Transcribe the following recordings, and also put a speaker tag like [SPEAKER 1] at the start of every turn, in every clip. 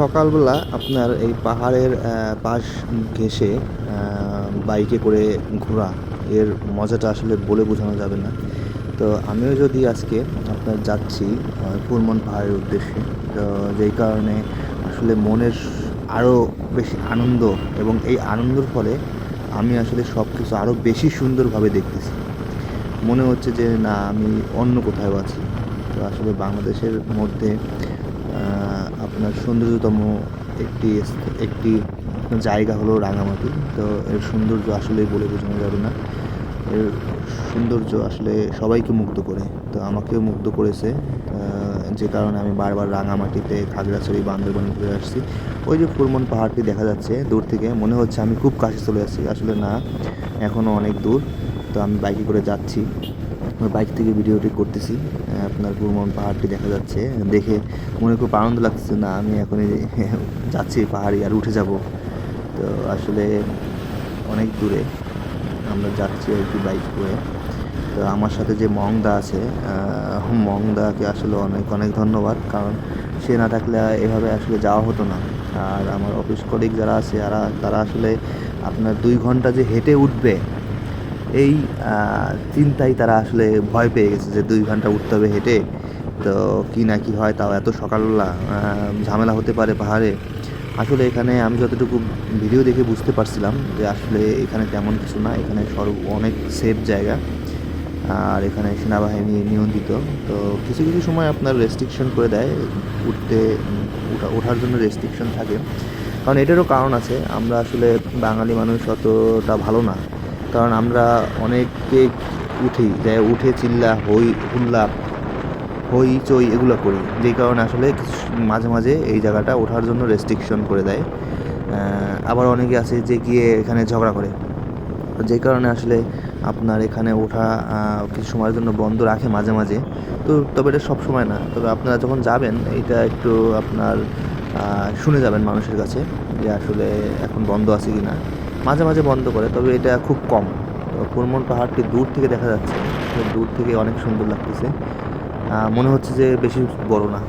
[SPEAKER 1] সকালবেলা আপনার এই পাহাড়ের পাশ ঘেঁষে বাইকে করে ঘোরা, এর মজাটা আসলে বলে বোঝানো যাবে না। তো আমিও যদি আজকে আপনার যাচ্ছি ফুরমন পাহাড়ের উদ্দেশ্যে, তো যেই কারণে আসলে মনের আরও বেশি আনন্দ এবং এই আনন্দের ফলে আমি আসলে সব কিছু আরও বেশি সুন্দরভাবে দেখতেছি। মনে হচ্ছে যে, না, আমি অন্য কোথাও আছি। তো আসলে বাংলাদেশের মধ্যে আপনার সৌন্দর্যতম একটি একটি জায়গা হলো রাঙামাটি। তো এর সৌন্দর্য আসলে বলে বোঝানো যাবে না। এর সৌন্দর্য আসলে সবাইকে মুগ্ধ করে। তো আমাকেও মুগ্ধ করেছে। যে কারণে আমি বারবার রাঙামাটিতে খাগড়াছড়ি, বান্দরবান ঘুরে আসছি। ওই যে ফুরমন পাহাড়টি দেখা যাচ্ছে দূর থেকে, মনে হচ্ছে আমি খুব কাছে চলে আসছি। আসলে না এখনও অনেক দূর। তো আমি বাইকে করে যাচ্ছি। বাইক থেকে ভিডিওটি করতেছি। আপনার ফুরমন পাহাড়টি দেখা যাচ্ছে। দেখে মনে খুব আনন্দ লাগছে না, আমি এখন এই যাচ্ছি পাহাড়ি আর উঠে যাব। তো আসলে অনেক দূরে আমরা যাচ্ছি আর কি বাইক করে। তো আমার সাথে যে মংদা আছে মংদাকে আসলে অনেক অনেক ধন্যবাদ। কারণ সে না থাকলে এভাবে আসলে যাওয়া হতো না। আর আমার অফিস কলিগ যারা আছে তারা তারা আসলে আপনার দুই ঘণ্টা যে হেঁটে উঠবে এই চিন্তায় তারা আসলে ভয় পেয়ে গেছে যে দুই ঘণ্টা উঠতে হবে হেঁটে। তো কি না কি হয় তাও এত সকালবেলা ঝামেলা হতে পারে পাহাড়ে। আসলে এখানে আমি যতটুকু ভিডিও দেখে বুঝতে পারছিলাম যে আসলে এখানে তেমন কিছু না, এখানে সর্ব অনেক সেফ জায়গা। আর এখানে সেনাবাহিনী নিয়ন্ত্রিত। তো কিছু কিছু সময় আপনার রেস্ট্রিকশন করে দেয়, উঠতে ওঠার জন্য রেস্ট্রিকশন থাকে। কারণ এটারও কারণ আছে, আমরা আসলে বাঙালি মানুষ অতটা ভালো না। কারণ আমরা অনেকে উঠি, যে উঠে চিল্লা, হই, হুল্লা, হই, চই এগুলো করি। যেই কারণে আসলে মাঝে মাঝে এই জায়গাটা ওঠার জন্য রেস্ট্রিকশন করে দেয়। আবার অনেকে আছে যে গিয়ে এখানে ঝগড়া করে। যে কারণে আসলে আপনার এখানে ওঠা কিছু সময়ের জন্য বন্ধ রাখে মাঝে মাঝে। তো তবে এটা সব সময় না। তবে আপনারা যখন যাবেন, এটা একটু আপনার শুনে যাবেন মানুষের কাছে যে আসলে এখন বন্ধ আছে কি না মাঝে মাঝে বন্ধ করে, তবে এটা খুব কম। তো ফুরমন পাহাড়টি দূর থেকে দেখা যাচ্ছে দূর থেকে অনেক সুন্দর লাগতেছে। মনে হচ্ছে যে বেশি বড় না।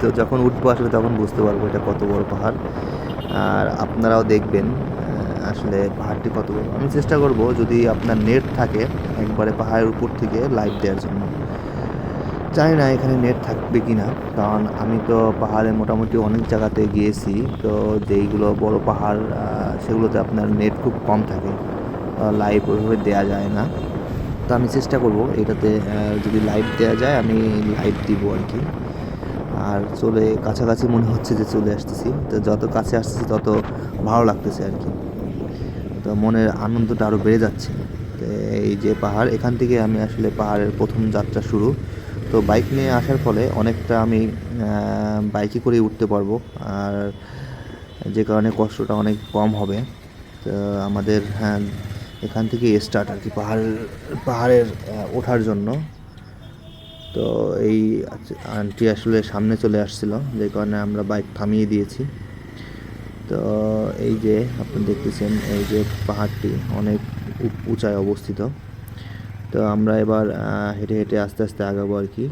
[SPEAKER 1] তো যখন উঠবো আসলে তখন বুঝতে পারব এটা কত বড় পাহাড়। আর আপনারাও দেখবেন আসলে পাহাড়টি কত বড়। আমি চেষ্টা করব যদি আপনার নেট থাকে একবারে পাহাড়ের উপর থেকে লাইভ দেওয়ার জন্য। জানি না এখানে নেট থাকবে কি না কারণ আমি তো পাহাড়ে মোটামুটি অনেক জায়গাতে গিয়েছি। তো যেইগুলো বড় পাহাড় সেগুলোতে আপনার নেট খুব কম থাকে। লাইভ ওইভাবে দেওয়া যায় না। তো আমি চেষ্টা করব এটাতে যদি লাইভ দেওয়া যায় আমি লাইভ দিব আর কি। আর চলে, কাছাকাছি মনে হচ্ছে যে চলে আসতেছি। তো যত কাছে আসতেছি তত ভালো লাগতেছে আর কি। তো মনের আনন্দটা আরও বেড়ে যাচ্ছে। তো এই যে পাহাড়, এখান থেকে আমি আসলে পাহাড়ের প্রথম যাত্রা শুরু। তো বাইক নিয়ে আসার ফলে অনেকটা আমি বাইকে করে উঠতে পারব। আর যে কারণে কষ্টটা অনেক কম হবে। তো আমাদের হ্যাঁ এখান থেকে স্টার্ট আর কি, পাহাড়, পাহাড়ের ওঠার জন্য। তো এই আন্টি আসলে সামনে চলে আসছিল, যে কারণে আমরা বাইক থামিয়ে দিয়েছি। তো এই যে আপনি দেখতেছেন, এই যে পাহাড়টি অনেক উঁচায় অবস্থিত। তো আমরা এবার হেঁটে হেঁটে আস্তে আস্তে আগাবো আর কি।